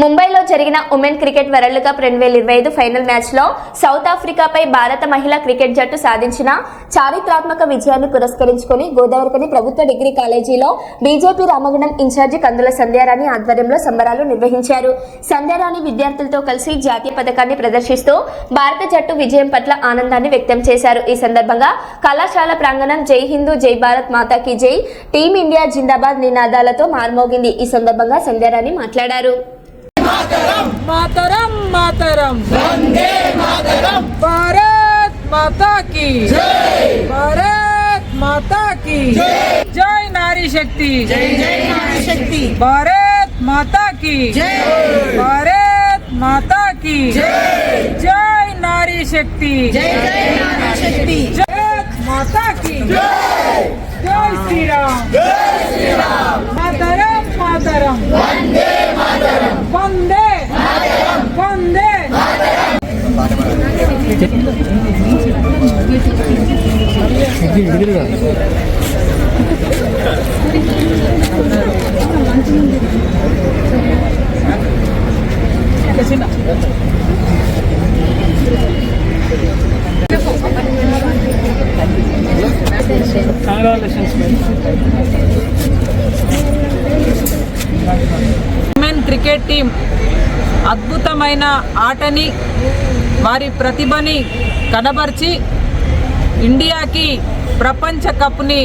ముంబైలో జరిగిన women cricket world cup రెండు వేల ఇరవై ఐదు ఫైనల్ మ్యాచ్లో సౌత్ ఆఫ్రికాపై భారత మహిళా క్రికెట్ జట్టు సాధించిన చారిత్రాత్మక విజయాన్ని పురస్కరించుకుని గోదావరికని ప్రభుత్వ డిగ్రీ కాలేజీలో BJP Ramagundam in charge Kandula Sandhyarani ఆధ్వర్యంలో సంబరాలు నిర్వహించారు. సంధ్యారాణి విద్యార్థులతో కలిసి జాతీయ పథకాన్ని ప్రదర్శిస్తూ భారత జట్టు విజయం పట్ల ఆనందాన్ని వ్యక్తం చేశారు. ఈ సందర్భంగా కళాశాల ప్రాంగణం జై హిందూ జై భారత్ మాతాకి జై టీమిండియా జిందాబాద్ నినాదాలతో మార్మోగింది. ఈ సందర్భంగా సంధ్యారాణి మాట్లాడారు. मातरम। मातरम मातरम। वंदे मातरम। भारत माता की। जय। भारत माता की। जय। जय नारी शक्ति। जय जय नारी शक्ति। भारत माता की। जय। भारत माता की। जय। जय नारी शक्ति। जय जय नारी शक्ति। जय माता की। जय। जय श्री राम। जय Shri Ram. Women cricket team అద్భుతమైన ఆటని వారి ప్రతిభని కనబర్చి ఇండియాకి ప్రపంచ కప్ని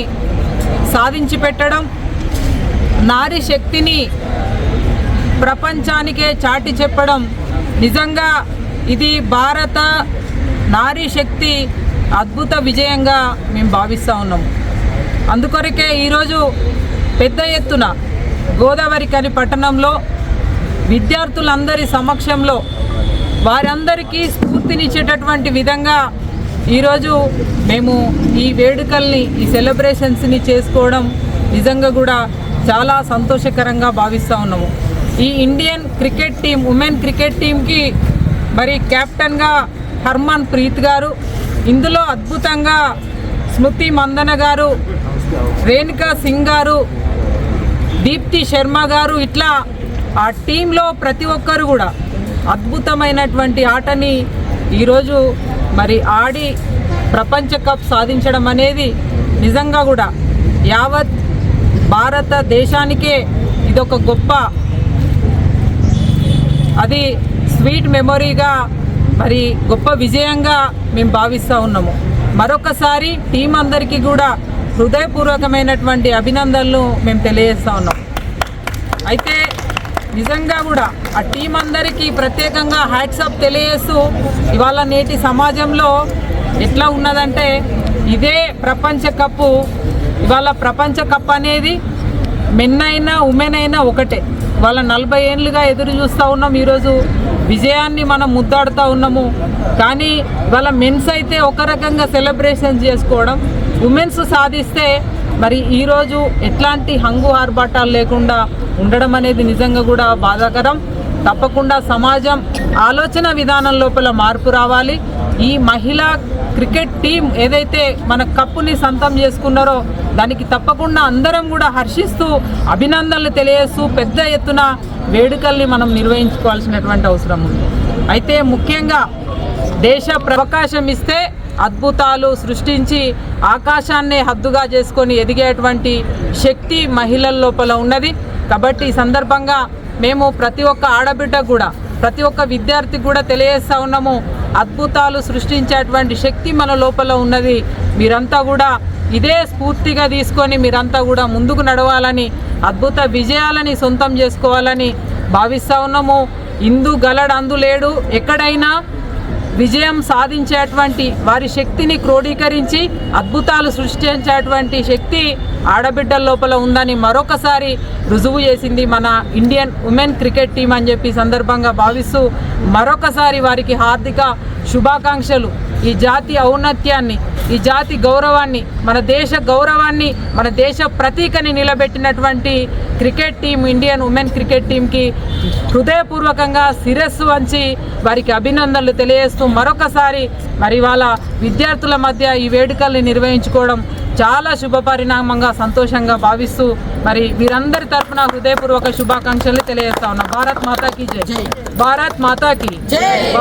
సాధించి పెట్టడం నారీ శక్తిని ప్రపంచానికే చాటి చెప్పడం. నిజంగా ఇది భారత నారీ శక్తి అద్భుత విజయంగా మేము భావిస్తూ ఉన్నాము అందుకొరకే ఈరోజు పెద్ద ఎత్తున గోదావరి కని పట్టణంలో విద్యార్థులందరి సమక్షంలో వారందరికీ స్ఫూర్తినిచ్చేటటువంటి విధంగా ఈరోజు మేము ఈ వేడుకల్ని ఈ సెలబ్రేషన్స్ని చేసుకోవడం నిజంగా కూడా చాలా సంతోషకరంగా భావిస్తూ ఉన్నాము. ఈ Indian cricket team women cricket టీంకి మరి కెప్టెన్గా హర్మన్ ప్రీత్ గారు ఇందులో అద్భుతంగా స్మృతి మందన గారు రేణుకా సింగ్ గారు దీప్తి శర్మ గారు ఇట్లా ఆ టీంలో ప్రతి ఒక్కరు కూడా అద్భుతమైనటువంటి ఆటని ఈరోజు మరి ఆడి ప్రపంచ కప్ సాధించడం అనేది నిజంగా కూడా యావత్ భారతదేశానికే ఇదొక గొప్ప అది స్వీట్ మెమొరీగా మరి గొప్ప విజయంగా మేము భావిస్తూ ఉన్నాము. మరొకసారి టీం అందరికీ కూడా హృదయపూర్వకమైనటువంటి అభినందనలు మేము తెలియజేస్తూ ఉన్నాం. అయితే నిజంగా కూడా ఆ టీం అందరికీ ప్రత్యేకంగా హ్యాట్సప్ తెలియజేస్తూ ఇవాళ నేటి సమాజంలో ఎట్లా ఉన్నదంటే ఇదే ప్రపంచ కప్పు. ఇవాళ ప్రపంచ కప్ అనేది మెన్ అయినా ఉమెన్ అయినా ఒకటే. వాళ్ళ నలభై ఏళ్ళుగా ఎదురు చూస్తూ ఉన్నాం. ఈరోజు విజయాన్ని మనం ముద్దాడుతూ ఉన్నాము. కానీ వాళ్ళ మెన్స్ అయితే ఒక రకంగా సెలబ్రేషన్ చేసుకోవడం ఉమెన్స్ సాధిస్తే మరి ఈరోజు ఎట్లాంటి హంగు ఆర్భాటాలు లేకుండా ఉండడం అనేది నిజంగా కూడా బాధాకరం. తప్పకుండా సమాజం ఆలోచన విధానం లోపల మార్పు రావాలి. ఈ మహిళా క్రికెట్ టీం ఏదైతే మన కప్పుని సొంతం చేసుకున్నారో దానికి తప్పకుండా అందరం కూడా హర్షిస్తూ అభినందనలు తెలియజేస్తూ పెద్ద ఎత్తున వేడుకల్ని మనం నిర్వహించుకోవాల్సినటువంటి అవసరం ఉంది. అయితే ముఖ్యంగా దేశ అవకాశం ఇస్తే అద్భుతాలు సృష్టించి ఆకాశాన్నే హద్దుగా చేసుకొని ఎదిగేటువంటి శక్తి మహిళల లోపల ఉన్నది. కాబట్టి ఈ సందర్భంగా మేము ప్రతి ఒక్క ఆడబిడ్డ కూడా ప్రతి ఒక్క విద్యార్థికి కూడా తెలియజేస్తా ఉన్నాము. అద్భుతాలు సృష్టించేటువంటి శక్తి మన లోపల ఉన్నది. మీరంతా కూడా ఇదే స్ఫూర్తిగా తీసుకొని మీరంతా కూడా ముందుకు నడవాలని అద్భుత విజయాలని సొంతం చేసుకోవాలని భావిస్తూ ఉన్నాము. ఇందు గలడు లేడు ఎక్కడైనా విజయం సాధించేటువంటి వారి శక్తిని క్రోడీకరించి అద్భుతాలు సృష్టించేటువంటి శక్తి ఆడబిడ్డల లోపల ఉందని మరొకసారి రుజువు చేసింది మన ఇండియన్ ఉమెన్ క్రికెట్ టీం అని చెప్పి సందర్భంగా భావిస్తూ మరొకసారి వారికి హార్దిక శుభాకాంక్షలు. ఈ జాతి ఔన్నత్యాన్ని ఈ జాతి గౌరవాన్ని మన దేశ గౌరవాన్ని మన దేశ ప్రతీకని నిలబెట్టినటువంటి cricket team Indian women cricket టీంకి హృదయపూర్వకంగా శిరస్సు వంచి వారికి అభినందనలు తెలియజేస్తూ మరొకసారి మరి వాళ్ళ విద్యార్థుల మధ్య ఈ వేడుకల్ని నిర్వహించుకోవడం చాలా శుభ పరిణామంగా సంతోషంగా భావిస్తూ మరి వీరందరి తరపున హృదయపూర్వక శుభాకాంక్షలు తెలియజేస్తా ఉన్నా. భారత్ మాతాకి జై. భారత్ మాతాకి భారత్